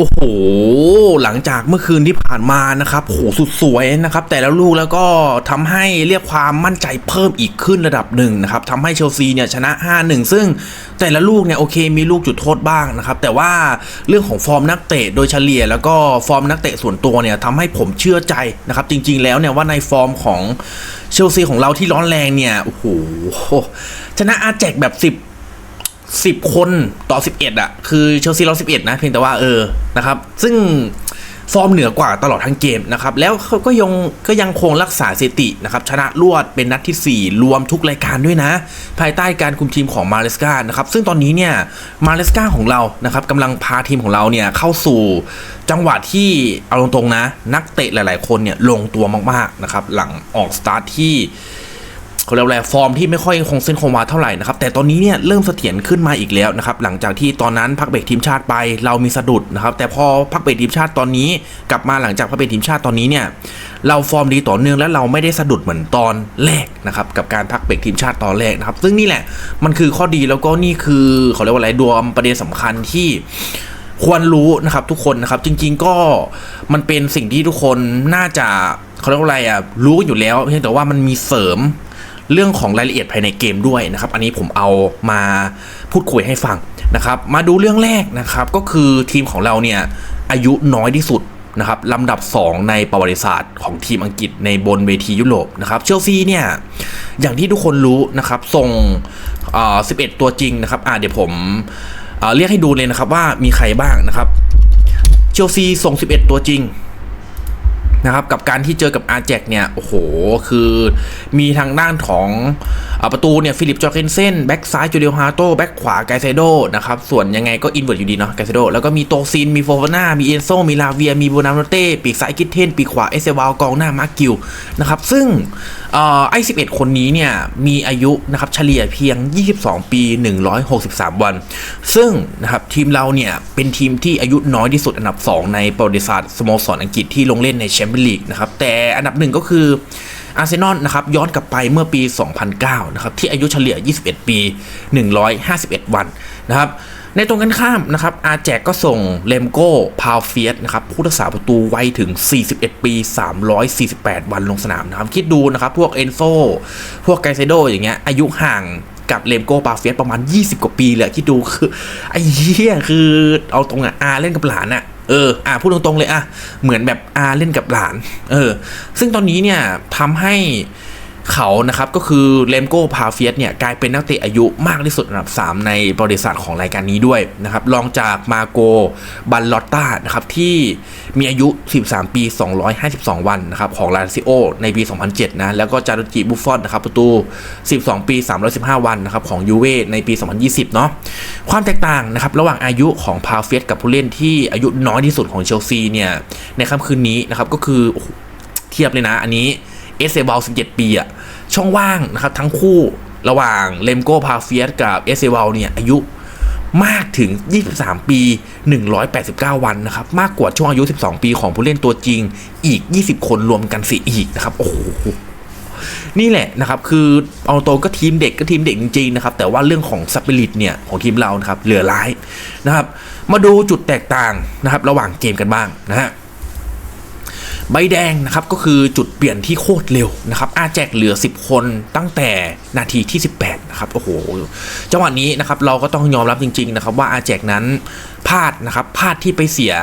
โอ้โห หลังจากเมื่อคืนที่ผ่านมานะครับโหสุดสวยนะครับ แต่แล้วลูกแล้วก็ทำให้เรียกความมั่นใจเพิ่มอีกขึ้นระดับหนึ่งนะครับทำให้เชลซีเนี่ยชนะ 5-1 ซึ่งแต่ละลูกเนี่ยโอเคมีลูกจุดโทษบ้างนะครับ แต่ว่าเรื่องของฟอร์มนักเตะโดยเฉลี่ย แล้วก็ฟอร์มนักเตะส่วนตัวเนี่ยทำให้ผมเชื่อใจนะครับ จริง ๆ แล้วเนี่ยว่าในฟอร์มของเชลซีของเราที่ร้อนแรงเนี่ยโอ้โหชนะอาแจกแบบ 10 สิบคนต่อสิบเอ็ดอะ คือเชลซีเราสิบเอ็ดนะ เพียงแต่ว่าเออนะครับ ซึ่งฟอร์มเหนือกว่าตลอดทั้งเกมนะครับ แล้วเขาก็ยังก็ยังคงรักษาสถิตินะครับ ชนะรวดเป็นนัดที่ 4 รวมทุกรายการด้วยนะ ภายใต้การคุมทีมของมาเลสกานะครับ ซึ่งตอนนี้เนี่ยมาเลสกาของเรานะครับกำลังพาทีมของเราเนี่ยเข้าสู่จังหวะที่เอาตรงๆนะ นักเตะหลาย ๆ คนเนี่ยลงตัวมากๆนะครับหลังออกสตาร์ทที่ เขาเรียกว่าอะไรฟอร์มที่ไม่ค่อยคงเส้นคงวาเท่าไหร่นะครับแต่ตอนนี้เนี่ยเริ่มเสถียรขึ้นมาอีกแล้วนะครับหลังจากที่ตอนนั้นพักเบรกทีมชาติไปเรามีสะดุดนะครับแต่พอพักเบรกทีมชาติตอนนี้ กลับมาหลังจากพักเบรกทีมชาติตอนนี้เนี่ยเราฟอร์มดีต่อเนื่องและเราไม่ได้สะดุดเหมือนตอนแรกนะครับกับการพักเบรกทีมชาติตอนแรกนะครับซึ่งนี่แหละมันคือข้อดีแล้วก็นี่คือเขาเรียกว่าอะไรดวมประเด็นสำคัญที่ควรรู้นะครับทุกคนนะครับจริง ๆก็มันเป็นสิ่งที่ทุกคนน่าจะเขาเรียกว่าอะไรอะรู้อยู่แล้วเพียงแต่ว่ามันมีเสริม เรื่องของรายละเอียดภายในเกมด้วยนะครับอันนี้ผมเอามาพูดคุยให้ฟังนะครับมาดูเรื่องแรกนะครับก็คือทีมของเราเนี่ยอายุน้อยที่สุดนะครับลำดับ 2 ในประวัติศาสตร์ของทีมอังกฤษในบนเวทียุโรปนะครับเชลซีเนี่ยอย่างที่ทุกคนรู้นะครับส่งเอ่อ11ตัวจริงนะครับอ่าเดี๋ยวผมเอ่อเรียกให้ดูเลยนะครับว่ามีใครบ้างนะครับเชลซีส่ง 11 ตัวจริง นะครับกับการที่เจอกับอาร์แจกเนี่ยโอ้โหคือมีทางด้านของอประตูเนี่ยฟิลิปจอร์เกนเซนแบ็กซ้ายจูเลียฮาโตแบ็กขวาไกเซโดนะครับส่วนยังไงก็อินเวอร์ตอยู่ดีเนาะไกเซโดแล้วก็มีโตซิน มีโฟฟาน่ามีเอนโซมีลาเวีย มีโบนามโนเต้ปีกซ้ายกิทเทนปีกขวาเอเซวาลกองหน้ามาร์กิวนะครับซึ่งเอ่อไอ้11คนนี้เนี่ยมีอายุนะครับเฉลี่ยเพียง 22 ปี 163 วัน ซึ่งนะครับทีมเราเนี่ยเป็นทีมที่อายุน้อยที่สุดอันดับ 2 ในประวัติศาสตร์สโมสรอังกฤษที่ลงเล่นในแชมเปี้ยนลีกนะครับแต่อันดับหนึ่งก็คืออาร์เซนอลนะครับย้อนกลับไปเมื่อปี 2009นะครับที่อายุเฉลี่ย 21 ปี 151 วันนะครับในตรงกันข้ามนะครับอาแจกก็ส่งเลมโก้พาวเฟียสนะครับผู้รักษาประตูไวถึง 41 ปี 348 วันลงสนามนะครับคิดดูนะครับพวกเอนโซพวกไกเซโดอย่างเงี้ยอายุห่าง กับเลมโก้ปาเฟียสประมาณ 20 กว่าปีเลยคิดดูคือไอ้เหี้ยคือเอาตรงอะอาเล่นกับหลานอะเออ อะพูดตรงๆเลยอะเหมือนแบบอาเล่นกับหลาน เออ ซึ่งตอนนี้เนี่ยทำให้ เขานะครับก็คือเลมโก้พาเฟียสเนี่ยกลายเป็นนักเตะอายุมากที่สุดอันดับ 3 ในประวัติศาสตร์ของรายการนี้ด้วยนะครับรองจากมาโกบันลอตตานะครับที่มีอายุ 13 ปี 252 วันนะครับของลาซิโอในปี 2007 นะแล้วก็จารุจิบุฟฟอนนะครับประตู 12 ปี 315 วันนะครับของยูเว่ในปี 2020 เนาะความแตกต่างนะครับระหว่างอายุของพาเฟียสกับผู้เล่นที่อายุน้อยที่สุดของเชลซีเนี่ยในค่ำคืนนี้นะครับก็คือเทียบเลยนะอันนี้ เอสเซบาล17 ปีอะช่องว่างนะครับทั้งคู่ระหว่างเลมโก้พาเฟียสกับเอสเซบาลเนี่ยอายุมากถึง 23 ปี 189 วันนะครับ มากกว่าช่วงอายุ 12 ปีของผู้เล่นตัวจริงอีก 20 คนรวมกันสิอีกนะครับ โอ้โห นี่แหละนะครับ คือเอาโตก็ทีมเด็กก็ทีมเด็กจริงๆนะครับ แต่ว่าเรื่องของสปิริตเนี่ย ของทีมเรานะครับ เหลือร้ายนะครับ มาดูจุดแตกต่างนะครับ ระหว่างเกมกันบ้างนะฮะ ใบแดงนะครับก็คือจุดเปลี่ยนที่โคตรเร็วนะครับอาแจกเหลือ 10 คนตั้งแต่นาทีที่ 18นะครับโอ้โหจังหวะนี้นะครับเราก็ต้องยอมรับจริงๆนะครับว่าอาแจกนั้นพลาดนะครับพลาดที่ไปเสีย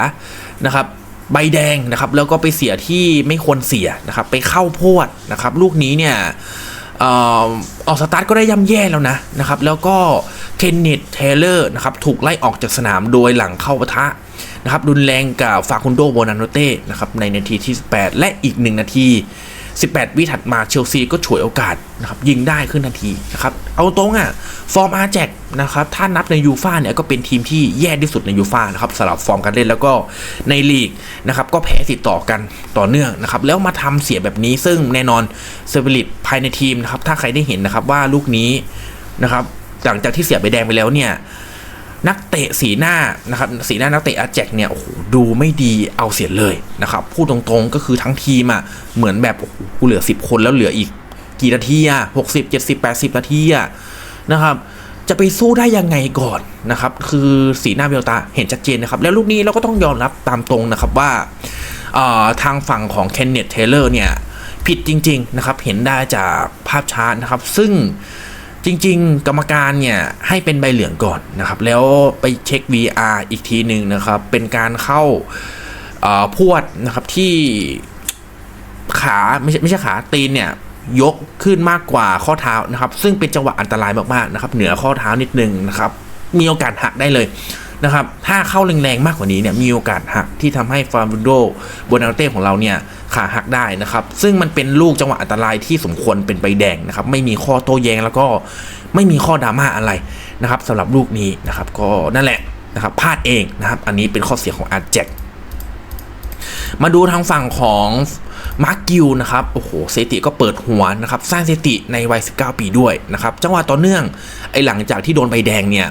นะครับใบแดงนะครับแล้วก็ไปเสียที่ไม่ควรเสียนะครับไปเข้าโพดนะครับลูกนี้เนี่ยออออกสตาร์ทก็ได้ย่ำแย่แล้วนะนะครับแล้วก็เคนเนตเทเลอร์นะครับถูกไล่ออกจากสนามโดยหลังเข้าปะทะ นะครับรุนแรงกับฟาคุนโดโบนาโนเต้นะครับในนาทีที่ 18 และอีก 1 นาที 18 วิถัดมาเชลซีก็ฉวยโอกาสนะครับยิงได้ขึ้นทันทีนะครับเอาตรงอะฟอร์มอาแจกนะครับถ้านับในยูฟ่าเนี่ยก็เป็นทีมที่แย่ที่สุดในยูฟ่านะครับสำหรับฟอร์มการเล่นแล้วก็ในลีกนะครับก็แพ้ติดต่อกันต่อเนื่องนะครับแล้วมาทำเสียแบบนี้ซึ่งแน่นอนเซอร์วิลิตภายในทีมนะครับถ้าใครได้เห็นนะครับว่าลูกนี้นะครับหลังจากที่เสียใบแดงไปแล้วเนี่ย นักเตะสีหน้านะครับสีหน้านักเตะอาแจกเนี่ยโอ้โหดูไม่ดีเอาเสียเลยนะครับพูดตรงๆก็คือทั้งทีมอะเหมือนแบบโอ้โหกูเหลือ 10 คนแล้วเหลืออีกกี่นาทีอะหกสิบเจ็ดสิบแปดสิบนาทีอะนะครับจะไปสู้ได้ยังไงก่อนนะครับ คือสีหน้าเบลตาเห็นชัดเจนนะครับ แล้วลูกนี้เราก็ต้องยอมรับตามตรงนะครับว่าทางฝั่งของเคนเนตเทเลอร์เนี่ย ผิดจริง ๆ นะครับ เห็นได้จากภาพช้านะครับ ซึ่ง จริง ๆ กรรมการเนี่ยให้เป็นใบเหลืองก่อนนะครับ แล้วไปเช็ค VR อีกทีหนึ่งนะครับ เป็นการเข้าพวดนะครับที่ขาไม่ใช่ไม่ใช่ขาตีนเนี่ยยกขึ้นมากกว่าข้อเท้านะครับ ซึ่งเป็นจังหวะอันตรายมากๆนะครับ เหนือข้อเท้านิดนึงนะครับ มีโอกาสหักได้เลยนะครับ ถ้าเข้าแรงๆมากกว่านี้เนี่ยมีโอกาสหักที่ทำให้ฟาร์บุนโดโบนาเต้ของเราเนี่ย ขาหักได้นะครับ ซึ่งมันเป็นลูกจังหวะอันตรายที่สมควรเป็นใบแดงนะครับ ไม่มีข้อโต้แย้งแล้วก็ไม่มีข้อดราม่าอะไรนะครับสำหรับลูกนี้นะครับ ก็นั่นแหละนะครับพลาดเองนะครับ อันนี้เป็นข้อเสียของอาร์แจ็คมาดูทางฝั่งของมาร์กิวนะครับ โอ้โห เซติก็เปิดหัวนะครับ สร้างเซติในวัย 19 ปีด้วยนะครับ จังหวะต่อเนื่อง ไอหลังจากที่โดนใบแดงเนี่ย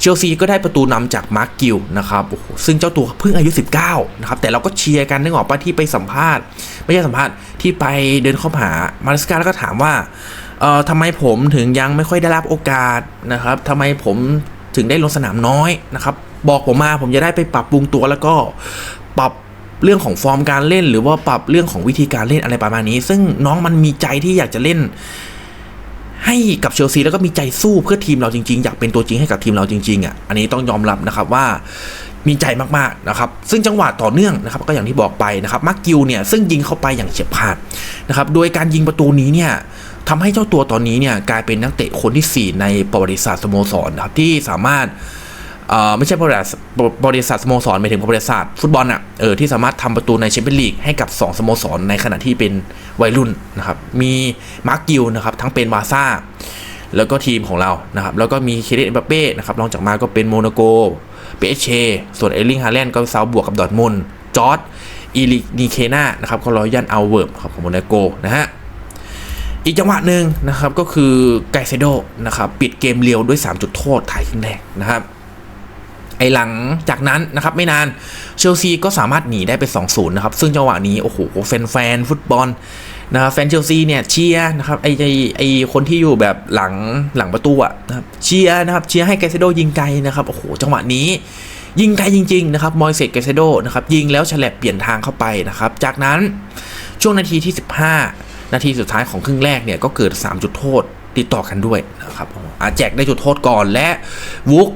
เชลซีก็ได้ประตูนำจากมาร์กิวนะครับโอ้โหซึ่งเจ้าตัวเพิ่งอายุ 19นะครับแต่เราก็เชียร์กันนึกออกปะที่ไปสัมภาษณ์ ไม่ใช่สัมภาษณ์ที่ไปเดินเข้าหามาริสกาแล้วก็ถามว่าเอ่อทำไมผมถึงยังไม่ค่อยได้รับโอกาสนะครับทำไมผมถึงได้ลงสนามน้อยนะครับบอกผมมาผมจะได้ไปปรับปรุงตัวแล้วก็ปรับเรื่องของฟอร์มการเล่น หรือว่าปรับเรื่องของวิธีการเล่นอะไรประมาณนี้ ซึ่งน้องมันมีใจที่อยากจะเล่น ให้กับเชลซีแล้วก็มีใจสู้เพื่อทีมเราจริงๆ อยากเป็นตัวจริงให้กับทีมเราจริงๆอะอันนี้ต้องยอมรับนะครับว่ามีใจมากๆนะครับ ซึ่งจังหวะต่อเนื่องนะครับ ก็อย่างที่บอกไปนะครับมาร์กิวเนี่ยซึ่งยิงเข้าไปอย่างเฉียบขาดนะครับ โดยการยิงประตูนี้เนี่ยทำให้เจ้าตัวตอนนี้เนี่ยกลายเป็นนักเตะคนที่ 4 ในประวัติศาสตร์สโมสรนะครับที่สามารถ ไม่ใช่บริษัทบริษัทสโมสรหมายถึงบริษัทฟุตบอลอะเออที่สามารถทำประตูในแชมเปี้ยนลีกให้กับ 2 สโมสรในขณะที่เป็นวัยรุ่นนะครับ มีมาร์กิลนะครับทั้งเป็นบาซ่าแล้วก็ทีมของเรานะครับ แล้วก็มีเคเดนเอมบัปเป้นะครับรองจากมาก็เป็นโมนาโกเปเชส่วนเอลิงฮาแลนด์ก็เซาบวกกับดอทมุนจอร์ดอีลินีเคนานะครับก็รอยันเอัลเวิร์บครับของโมนาโกนะฮะอีกจังหวะหนึ่งนะครับก็คือไกเซโดนะครับปิดเกมเรียวด้วย 3 จุดโทษท้ายครึ่งแรกนะครับ ไอหลังจากนั้นนะครับไม่นานเชลซีก็สามารถหนีได้ไป2-0นะครับซึ่งจังหวะนี้โอ้โหแฟนแฟนๆฟุตบอลนะครับแฟนเชลซีเนี่ยเชียร์นะครับไอไอไอคนที่อยู่แบบหลังหลังประตูอะนะครับเชียร์นะครับเชียร์ให้ไกเซโดยิงไกลนะครับโอ้โหจังหวะนี้ ยิงไกลจริงๆนะครับมอยเซตไกเซโดนะครับยิงแล้วฉลับเปลี่ยนทางเข้าไปนะครับจากนั้นช่วงนาทีที่ 15 นาทีสุดท้ายของครึ่งแรกเนี่ยก็เกิด 3 จุดโทษติดต่อกันด้วยนะครับอาแจกได้จุดโทษก่อนและวุก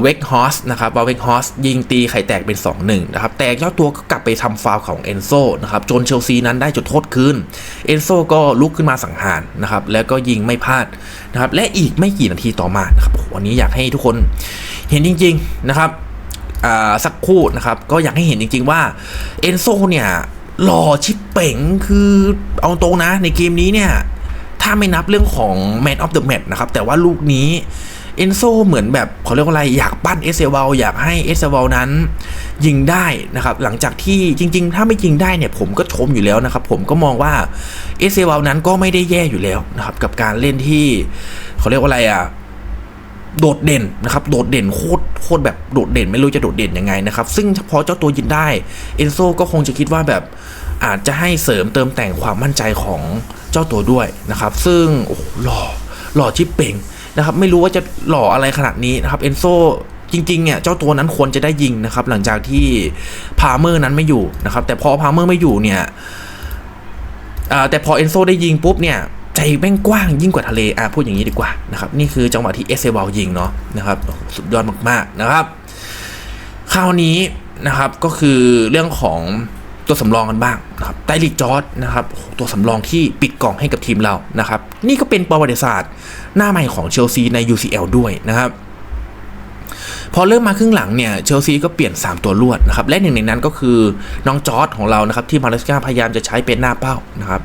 เวกฮอสนะครับวาเวกฮอสยิงตีไข่แตกเป็น 2-1 นะครับ แต่เจ้าตัวก็กลับไปทำฟาวของเอนโซนะครับจนเชลซีนั้นได้จุดโทษคืนเอนโซก็ลุกขึ้นมาสังหารนะครับ แล้วก็ยิงไม่พลาดนะครับ และอีกไม่กี่นาทีต่อมานะครับวันนี้อยากให้ทุกคนเห็นจริง ๆนะครับสักครู่นะครับ ก็อยากให้เห็นจริง ๆ ว่าเอนโซเนี่ยหล่อชิปเป๋งคือเอาตรงนะในเกมนี้เนี่ย ถ้าไม่นับเรื่องของ Man of the Match นะครับ แต่ว่าลูกนี้ เอนโซเหมือนแบบเขาเรียกว่าอะไรอยากปั้นเอเซวลอยากให้เอเซวลนั้น ยิงได้นะครับ หลังจากที่จริง ๆ ถ้าไม่ยิงได้เนี่ยผมก็ชมอยู่แล้วนะครับ ผมก็มองว่าเอเซวลนั้นก็ไม่ได้แย่อยู่แล้วนะครับ กับการเล่นที่เขาเรียกว่าอะไรอะโดดเด่นนะครับ โดดเด่นโคตรโคตรแบบโดดเด่น ไม่รู้จะโดดเด่นยังไงนะครับ ซึ่งพอเจ้าตัวยินได้เอนโซก็คงจะคิดว่าแบบอาจจะให้เสริมเติมแต่งความมั่นใจของเจ้าตัวด้วยนะครับ ซึ่งโอ้โหหล่อหล่อชิปเป่ง นะครับไม่รู้ว่าจะหล่ออะไรขนาดนี้นะครับเอนโซจริงๆเนี่ยเจ้าตัวนั้นควรจะได้ยิงนะครับ หลังจากที่พาเมอร์นั้นไม่อยู่นะครับ แต่พอพาเมอร์ไม่อยู่เนี่ยแต่พอเอนโซได้ยิงปุ๊บเนี่ยใจแม่งกว้างยิ่งกว่าทะเลอะพูดอย่างนี้ดีกว่านะครับนี่คือจังหวะที่เอเซบอลยิงเนาะนะครับสุดยอดมากๆนะครับ คราวนี้นะครับก็คือเรื่องของ ตัวสำรองกันบ้างนะครับไตลิกจอร์ดนะครับตัวสำรองที่ปิดกล่องให้กับทีมเรานะครับ นี่ก็เป็นประวัติศาสตร์ หน้าใหม่ของเชลซีใน UCL ด้วยนะครับ พอเริ่มมาครึ่งหลังเนี่ยเชลซีก็เปลี่ยน 3 ตัวรวดนะครับ และหนึ่งในนั้นก็คือน้องจอร์ดของเรานะครับ ที่มาเลสกาพยายามจะใช้เป็นหน้าเป้านะครับ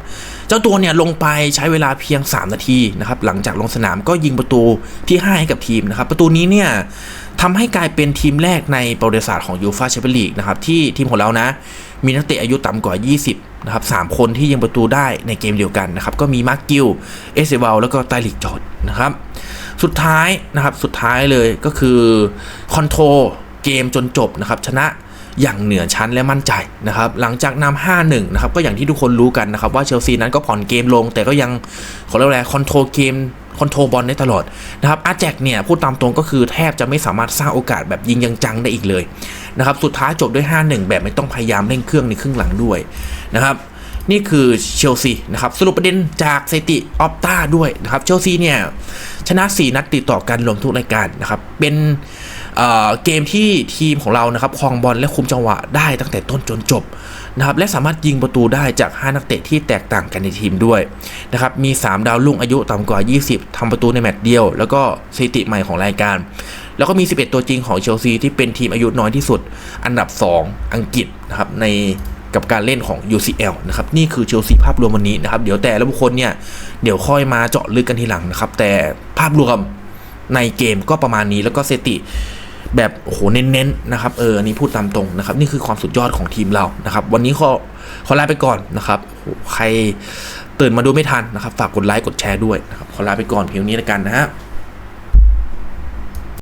เจ้าตัวเนี่ยลงไปใช้เวลาเพียง 3 นาทีนะครับหลังจากลงสนามก็ยิงประตูที่ 5 ให้กับทีมนะครับประตูนี้เนี่ยทำให้กลายเป็นทีมแรกในประวัติศาสตร์ของยูฟาแชมเปี้ยนลีกนะครับที่ทีมของเรานะมีนักเตะอายุต่ำกว่า 20นะครับสามคนที่ยิงประตูได้ในเกมเดียวกันนะครับก็มีมาร์กิลเอเซวลแล้วก็ไตลิกจอร์ดนะครับสุดท้ายนะครับสุดท้ายเลยก็คือคอนโทรเกมจนจบนะครับชนะ อย่างเหนือชั้นและมั่นใจนะครับหลังจากนำ5-1 นะครับก็อย่างที่ทุกคนรู้กันนะครับว่าเชลซีนั้นก็ผ่อนเกมลง แต่ก็ยังขอเรียกว่าคอนโทรลเกมคอนโทรบอลได้ตลอดนะครับอาแจกเนี่ยพูดตามตรงก็คือแทบจะไม่สามารถสร้างโอกาสแบบยิงยังจังได้อีกเลยนะครับสุดท้ายจบด้วย 5-1 แบบไม่ต้องพยายามเร่งเครื่องในครึ่งหลังด้วยนะครับนี่คือเชลซีนะครับสรุปประเด็นจากสถิติออฟตาด้วยนะครับเชลซีเนี่ยชนะ 4 นัดติดต่อกันรวมทุกรายการนะครับเป็น เเกมที่ทีมของเรานะครับครองบอลและคุมจังหวะได้ตั้งแต่ต้นจนจบนะครับและสามารถยิงประตูได้จาก 5 นักเตะที่แตกต่างกันในทีมด้วยนะครับมี 3 ดาวรุ่งอายุต่ำกว่า 20ทำประตูในแมตช์เดียว แล้วก็สถิติใหม่ของรายการ แล้วก็มี 11 ตัวจริงของเชลซีที่เป็นทีมอายุน้อยที่สุด อันดับ 2 อังกฤษนะครับในกับการเล่นของ UCL นะครับนี่คือเชลซีภาพรวมวันนี้นะครับเดี๋ยวแต่ละบุคคลเนี่ยเดี๋ยวค่อยมาเจาะลึกกันทีหลังนะครับแต่ภาพรวมในเกมก็ประมาณนี้แล้วก็เซติ แบบโอ้โหเน้นๆนะครับเอออันนี้พูดตามตรงนะครับ นี่คือความสุดยอดของทีมเรานะครับ วันนี้ขอขอลาไปก่อนนะครับโหใครตื่นมาดูไม่ทันนะครับ ฝากกดไลค์กดแชร์ด้วยนะครับขอลาไปก่อนเพียงนี้แล้วกันนะฮะ